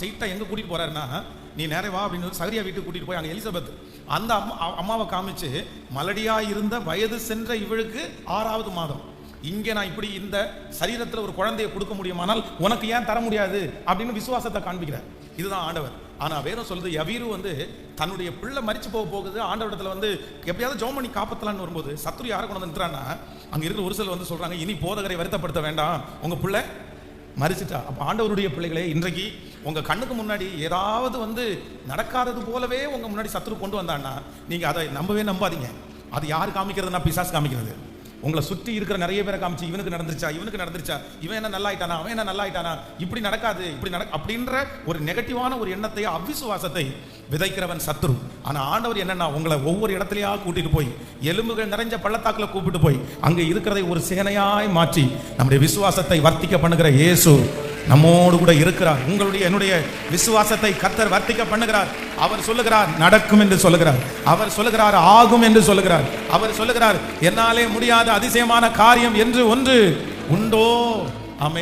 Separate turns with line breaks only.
ஸ்ட்ரெயிட்டாக எங்கே கூட்டிகிட்டு போகிறாருன்னா நீ நேரே வா அப்படின்னு சகரியா வீட்டுக்கு கூட்டிகிட்டு போய் அங்கே எலிசபெத் அந்த அம்மா அம்மாவை காமிச்சு மலடியாக இருந்த வயது சென்ற இவளுக்கு ஆறாவது மாதம். இங்கே நான் இப்படி இந்த சரீரத்தில் ஒரு குழந்தையை கொடுக்க முடியுமானால் உனக்கு ஏன் தர முடியாது? அப்படின்னு விசுவாசத்தை காண்பிக்கிறார். இதுதான் ஆண்டவர். ஆனால் வேதம் சொல்லுது யவீரு வந்து தன்னுடைய பிள்ளை மறிச்சு போக போகுது ஆண்டவரிடத்துல வந்து எப்படியாவது ஜோம் பண்ணி காப்பாற்றலான்னு வரும்போது சத்துரு யாரை கொண்டு வந்து நிறுத்துறான்னா அங்கே இருக்கிற ஒரு சிலர் வந்து சொல்கிறாங்க இனி போதகரை வருத்தப்படுத்த வேண்டாம். உங்கள் பிள்ளை மறிச்சிட்டா அப்போ ஆண்டவருடைய பிள்ளைகளே இன்றைக்கு உங்கள் கண்ணுக்கு முன்னாடி ஏதாவது வந்து நடக்காதது போலவே உங்கள் முன்னாடி சத்துரு கொண்டு வந்தான்னா நீங்கள் அதை நம்பவே நம்பாதீங்க. அது யார் காமிக்கிறதுனா பிசாஸ் காமிக்கிறது. உங்களை சுற்றி இருக்கிற நிறைய பேரை காமிச்சு இவனுக்கு நடந்துருச்சா? இவனுக்கு நடந்துருச்சா? இவன் என்ன நல்லா ஆயிட்டானா அவன் என்ன நல்லா ஆயிட்டானா இப்படி நடக்காது இப்படி நட அப்படின்ற ஒரு நெகட்டிவான ஒரு எண்ணத்தை அவிசுவாசத்தை விதைக்கிறவன் சத்துரு. ஆனால் ஆண்டவர் என்னன்னா உங்களை ஒவ்வொரு இடத்துலையாக கூட்டிட்டு போய் எலும்புகள் நிறைஞ்ச பள்ளத்தாக்கில் கூப்பிட்டு போய் அங்கே இருக்கிறதை ஒரு சேனையாய் மாற்றி நம்முடைய விசுவாசத்தை வர்த்திக்க பண்ணுகிற இயேசு. நம்மோடு கூட இருக்கிறார். உங்களுடைய என்னுடைய விசுவாசத்தை கத்தர் வர்த்திக்க பண்ணுகிறார். அவர் சொல்லுகிறார் நடக்கும் என்று சொல்லுகிறார். அவர் சொல்லுகிறார் ஆகும் என்று சொல்லுகிறார். அவர் சொல்லுகிறார் என்னாலே முடியாத அதிசயமான காரியம் என்று ஒன்று உண்டோ? அமை